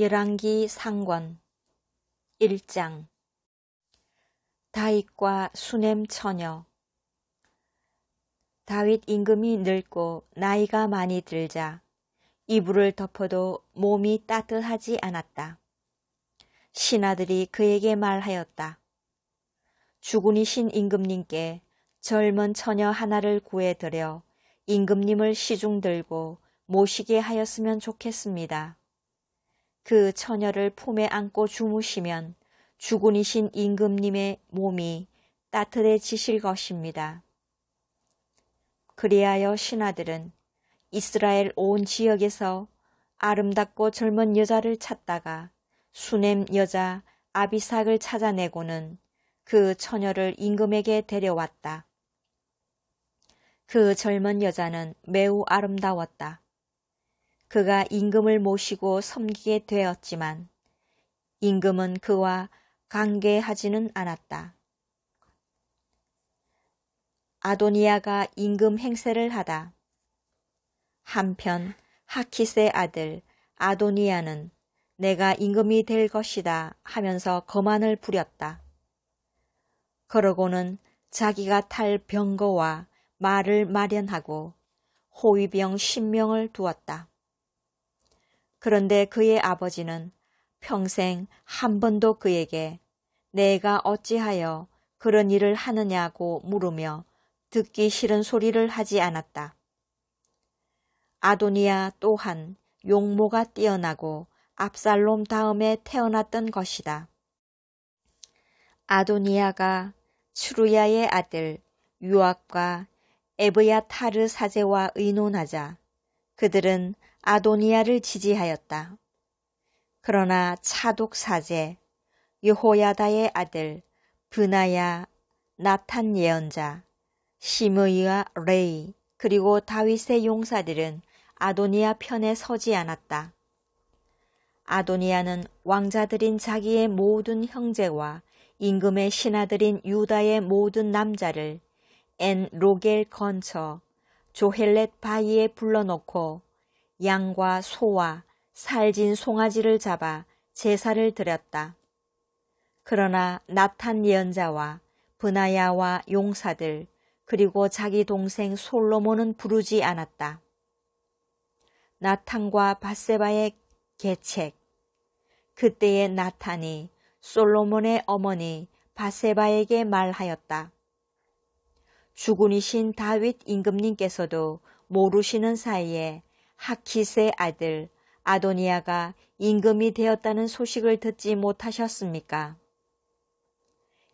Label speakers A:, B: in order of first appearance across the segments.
A: 열왕기 상권 1장 다윗과 수넴 처녀 다윗 임금이 늙고 나이가 많이 들자 이불을 덮어도 몸이 따뜻하지 않았다. 신하들이 그에게 말하였다. 주군이신 임금님께 젊은 처녀 하나를 구해드려 임금님을 시중 들고 모시게 하였으면 좋겠습니다. 그 처녀를 품에 안고 주무시면 주군이신 임금님의 몸이 따뜻해지실 것입니다. 그리하여 신하들은 이스라엘 온 지역에서 아름답고 젊은 여자를 찾다가 수넴 여자 아비삭을 찾아내고는 그 처녀를 임금에게 데려왔다. 그 젊은 여자는 매우 아름다웠다. 그가 임금을 모시고 섬기게 되었지만 임금은 그와 관계하지는 않았다. 아도니아가 임금 행세를 하다. 한편 하키스의 아들 아도니아는 내가 임금이 될 것이다 하면서 거만을 부렸다. 그러고는 자기가 탈 병거와 말을 마련하고 호위병 신명을 두었다. 그런데 그의 아버지는 평생 한 번도 그에게 내가 어찌하여 그런 일을 하느냐고 물으며 듣기 싫은 소리를 하지 않았다. 아도니아 또한 용모가 뛰어나고 압살롬 다음에 태어났던 것이다. 아도니아가 추루야의 아들 유압과 에브야타르 사제와 의논하자 그들은 아도니아를 지지하였다. 그러나 차독 사제 여호야다의 아들 브나야 나탄 예언자 시므이와 레이 그리고 다윗의 용사들은 아도니아 편에 서지 않았다. 아도니아는 왕자들인 자기의 모든 형제와 임금의 신하들인 유다의 모든 남자를 엔 로겔 건처 조헬렛 바위에 불러놓고 양과 소와 살진 송아지를 잡아 제사를 드렸다. 그러나 나탄 예언자와 브나야와 용사들 그리고 자기 동생 솔로몬은 부르지 않았다. 나탄과 바세바의 계책 그때의 나탄이 솔로몬의 어머니 바세바에게 말하였다. 주군이신 다윗 임금님께서도 모르시는 사이에 하키스의 아들 아도니아가 임금이 되었다는 소식을 듣지 못하셨습니까?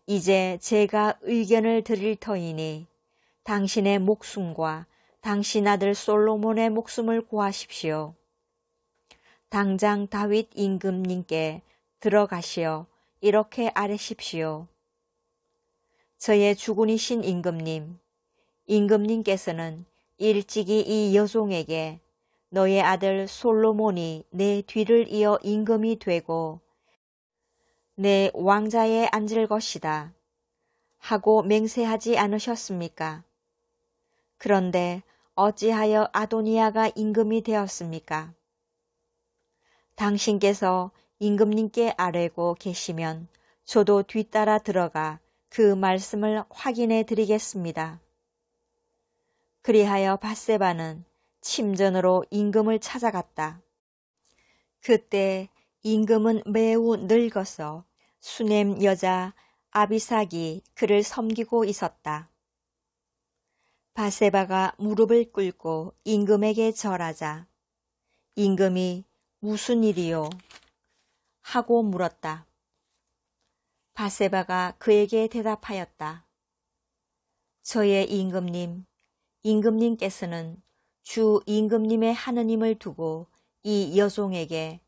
A: 이제 제가 의견을 드릴 터이니 당신의 목숨과 당신 아들 솔로몬의 목숨을 구하십시오. 당장 다윗 임금님께 들어가시어 이렇게 아뢰십시오. 저의 주군이신 임금님, 임금님께서는 일찍이 이 여종에게 너의 아들 솔로몬이 내 뒤를 이어 임금이 되고 내 왕자에 앉을 것이다. 하고 맹세하지 않으셨습니까? 그런데 어찌하여 아도니아가 임금이 되었습니까? 당신께서 임금님께 아뢰고 계시면 저도 뒤따라 들어가 그 말씀을 확인해 드리겠습니다. 그리하여 바세바는 침전으로 임금을 찾아갔다. 그때 임금은 매우 늙어서 수넴 여자 아비삭이 그를 섬기고 있었다. 바세바가 무릎을 꿇고 임금에게 절하자 임금이 무슨 일이요? 하고 물었다. 바세바가 그에게 대답하였다. 저의 임금님, 임금님께서는 주 임금님의 하느님을 두고 이 여종에게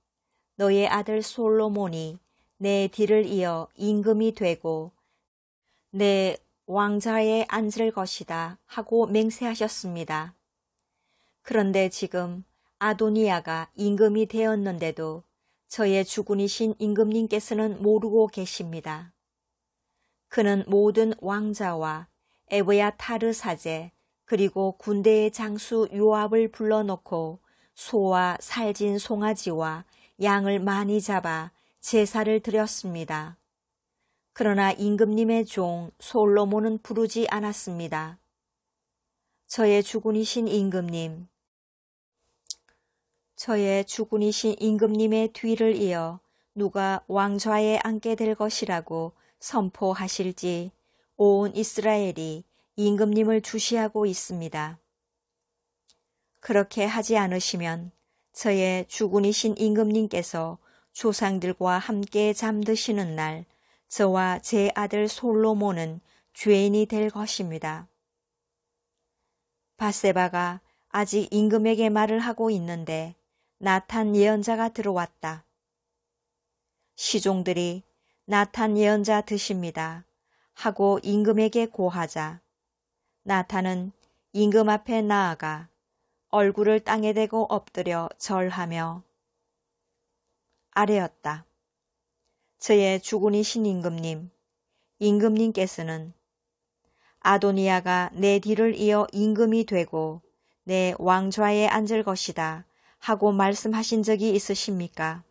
A: 너의 아들 솔로몬이 내 뒤를 이어 임금이 되고 내 왕자에 앉을 것이다 하고 맹세하셨습니다. 그런데 지금 아도니아가 임금이 되었는데도 저의 주군이신 임금님께서는 모르고 계십니다. 그는 모든 왕자와 에브야 타르 사제 그리고 군대의 장수 요압을 불러놓고 소와 살진 송아지와 양을 많이 잡아 제사를 드렸습니다. 그러나 임금님의 종 솔로몬은 부르지 않았습니다. 저의 주군이신 임금님, 저의 주군이신 임금님의 뒤를 이어 누가 왕좌에 앉게 될 것이라고 선포하실지 온 이스라엘이 임금님을 주시하고 있습니다. 그렇게 하지 않으시면 저의 주군이신 임금님께서 조상들과 함께 잠드시는 날 저와 제 아들 솔로몬은 죄인이 될 것입니다. 바세바가 아직 임금에게 말을 하고 있는데 나탄 예언자가 들어왔다. 시종들이 나탄 예언자 드십니다. 하고 임금에게 고하자. 나탄은 임금 앞에 나아가 얼굴을 땅에 대고 엎드려 절하며 아뢰었다. 저의 주군이신 임금님, 임금님께서는 아도니아가 내 뒤를 이어 임금이 되고 내 왕좌에 앉을 것이다 하고 말씀하신 적이 있으십니까?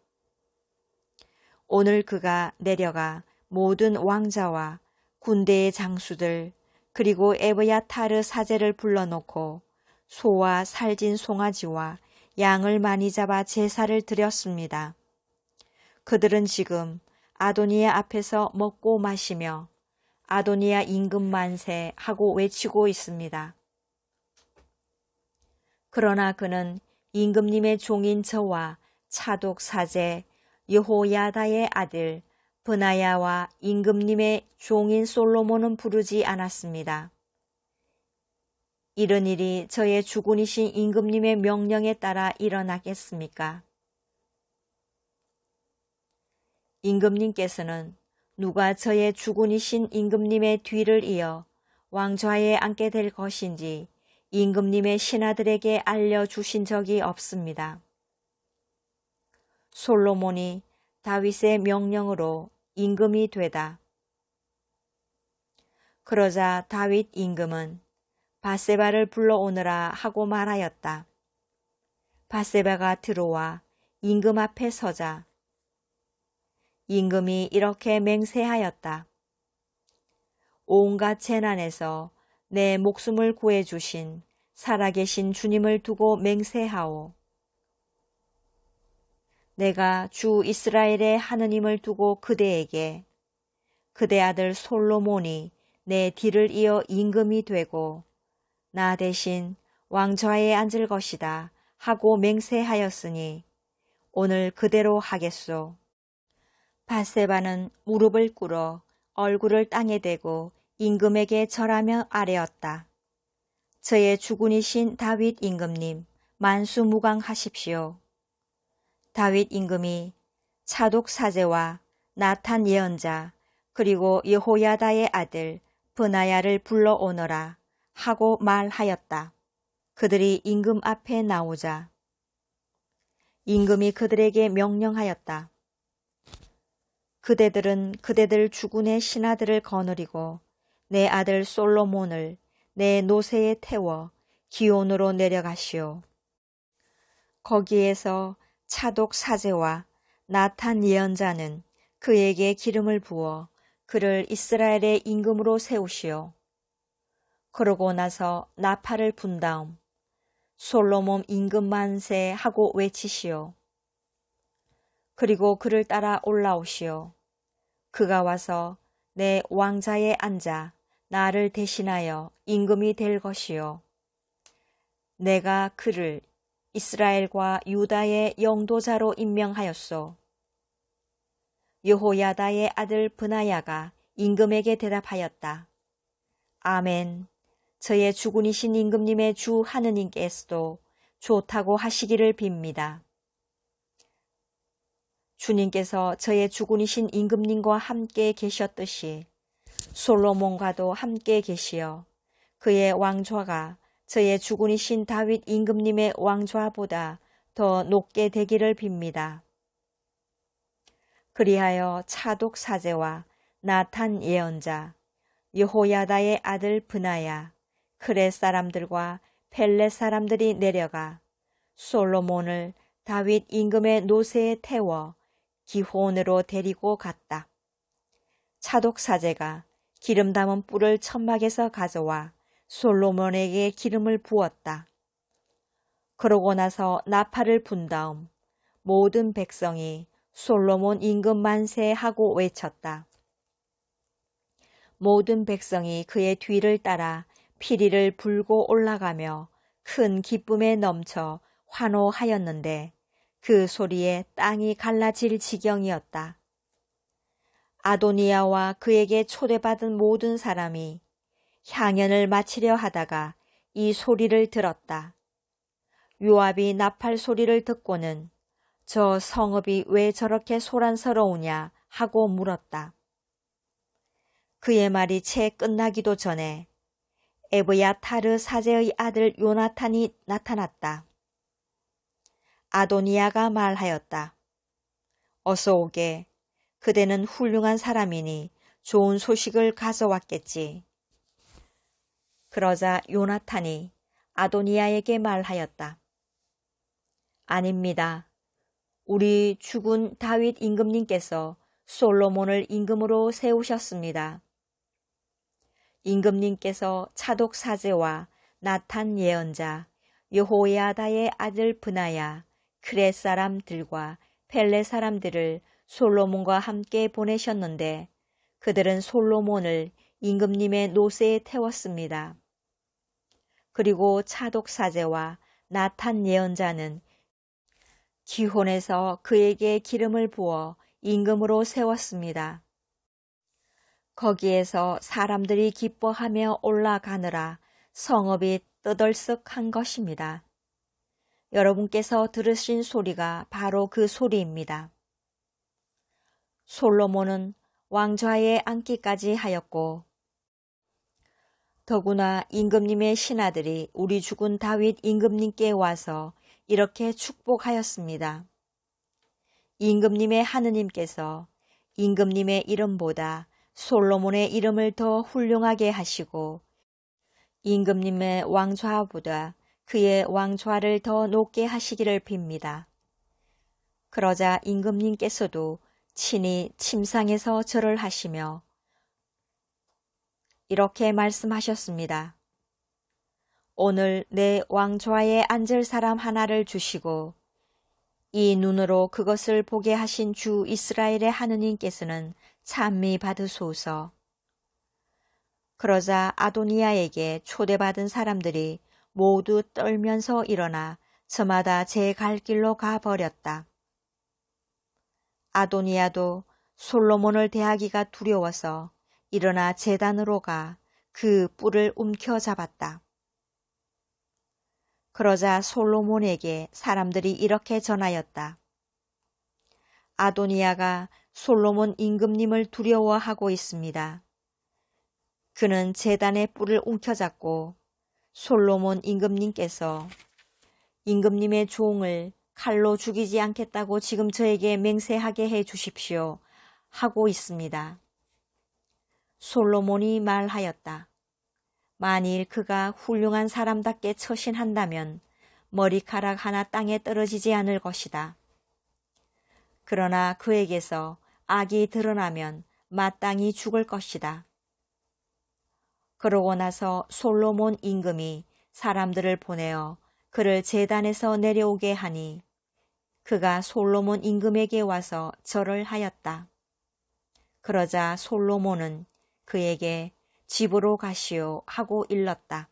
A: 오늘 그가 내려가 모든 왕자와 군대의 장수들 그리고 에브야타르 사제를 불러놓고 소와 살진 송아지와 양을 많이 잡아 제사를 드렸습니다. 그들은 지금 아도니아 앞에서 먹고 마시며 아도니아 임금 만세 하고 외치고 있습니다. 그러나 그는 임금님의 종인 저와 차독 사제 여호야다의 아들 브나야와 임금님의 종인 솔로몬은 부르지 않았습니다. 이런 일이 저의 주군이신 임금님의 명령에 따라 일어나겠습니까? 임금님께서는 누가 저의 주군이신 임금님의 뒤를 이어 왕좌에 앉게 될 것인지 임금님의 신하들에게 알려주신 적이 없습니다. 솔로몬이 다윗의 명령으로 임금이 되다. 그러자 다윗 임금은 바세바를 불러오느라 하고 말하였다. 바세바가 들어와 임금 앞에 서자 임금이 이렇게 맹세하였다. 온갖 재난에서 내 목숨을 구해 주신 살아계신 주님을 두고 맹세하오. 내가 주 이스라엘의 하느님을 두고 그대에게 그대 아들 솔로몬이 내 뒤를 이어 임금이 되고 나 대신 왕좌에 앉을 것이다 하고 맹세하였으니 오늘 그대로 하겠소. 바세바는 무릎을 꿇어 얼굴을 땅에 대고 임금에게 절하며 아뢰었다. 저의 주군이신 다윗 임금님 만수무강하십시오. 다윗 임금이 차독 사제와 나탄 예언자 그리고 여호야다의 아들 브나야를 불러오너라 하고 말하였다. 그들이 임금 앞에 나오자 임금이 그들에게 명령하였다. 그대들은 그대들 주군의 신하들을 거느리고 내 아들 솔로몬을 내 노새에 태워 기온으로 내려가시오. 거기에서 차독 사제와 나탄 예언자는 그에게 기름을 부어 그를 이스라엘의 임금으로 세우시오. 그러고 나서 나팔을 분 다음 솔로몬 임금 만세 하고 외치시오. 그리고 그를 따라 올라오시오. 그가 와서 내 왕자에 앉아 나를 대신하여 임금이 될 것이요. 내가 그를 이스라엘과 유다의 영도자로 임명하였소. 여호야다의 아들 브나야가 임금에게 대답하였다. 아멘. 저의 주군이신 임금님의 주 하느님께서도 좋다고 하시기를 빕니다. 주님께서 저의 주군이신 임금님과 함께 계셨듯이 솔로몬과도 함께 계시어 그의 왕좌가 저의 주군이신 다윗 임금님의 왕좌보다 더 높게 되기를 빕니다. 그리하여 차독 사제와 나탄 예언자, 여호야다의 아들 브나야, 크레 사람들과 펠레 사람들이 내려가 솔로몬을 다윗 임금의 노새에 태워 기호원으로 데리고 갔다. 차독 사제가 기름 담은 뿔을 천막에서 가져와 솔로몬에게 기름을 부었다. 그러고 나서 나팔을 분 다음 모든 백성이 솔로몬 임금 만세 하고 외쳤다. 모든 백성이 그의 뒤를 따라 피리를 불고 올라가며 큰 기쁨에 넘쳐 환호하였는데 그 소리에 땅이 갈라질 지경이었다. 아도니아와 그에게 초대받은 모든 사람이 향연을 마치려 하다가 이 소리를 들었다. 요압이 나팔 소리를 듣고는 저 성읍이 왜 저렇게 소란스러우냐 하고 물었다. 그의 말이 채 끝나기도 전에 에브야 타르 사제의 아들 요나탄이 나타났다. 아도니아가 말하였다. 어서 오게. 그대는 훌륭한 사람이니 좋은 소식을 가져왔겠지. 그러자 요나탄이 아도니아에게 말하였다. 아닙니다. 우리 죽은 다윗 임금님께서 솔로몬을 임금으로 세우셨습니다. 임금님께서 차독 사제와 나탄 예언자, 여호야다의 아들 브나야, 크레 사람들과 펠레 사람들을 솔로몬과 함께 보내셨는데 그들은 솔로몬을 임금님의 노새에 태웠습니다. 그리고 차독 사제와 나탄 예언자는 기혼에서 그에게 기름을 부어 임금으로 세웠습니다. 거기에서 사람들이 기뻐하며 올라가느라 성읍이 떠들썩한 것입니다. 여러분께서 들으신 소리가 바로 그 소리입니다. 솔로몬은 왕좌에 앉기까지 하였고 더구나 임금님의 신하들이 우리 죽은 다윗 임금님께 와서 이렇게 축복하였습니다. 임금님의 하느님께서 임금님의 이름보다 솔로몬의 이름을 더 훌륭하게 하시고 임금님의 왕좌보다 그의 왕좌를 더 높게 하시기를 빕니다. 그러자 임금님께서도 친히 침상에서 절을 하시며 이렇게 말씀하셨습니다. 오늘 내 왕좌에 앉을 사람 하나를 주시고 이 눈으로 그것을 보게 하신 주 이스라엘의 하느님께서는 찬미 받으소서. 그러자 아도니아에게 초대받은 사람들이 모두 떨면서 일어나 저마다 제 갈 길로 가버렸다. 아도니아도 솔로몬을 대하기가 두려워서 일어나 재단으로 가 그 뿔을 움켜잡았다. 그러자 솔로몬에게 사람들이 이렇게 전하였다. 아도니아가 솔로몬 임금님을 두려워하고 있습니다. 그는 재단의 뿔을 움켜잡고 솔로몬 임금님께서 임금님의 종을 칼로 죽이지 않겠다고 지금 저에게 맹세하게 해 주십시오 하고 있습니다. 솔로몬이 말하였다. 만일 그가 훌륭한 사람답게 처신한다면 머리카락 하나 땅에 떨어지지 않을 것이다. 그러나 그에게서 악이 드러나면 마땅히 죽을 것이다. 그러고 나서 솔로몬 임금이 사람들을 보내어 그를 재단에서 내려오게 하니 그가 솔로몬 임금에게 와서 절을 하였다. 그러자 솔로몬은 그에게 집으로 가시오 하고 일렀다.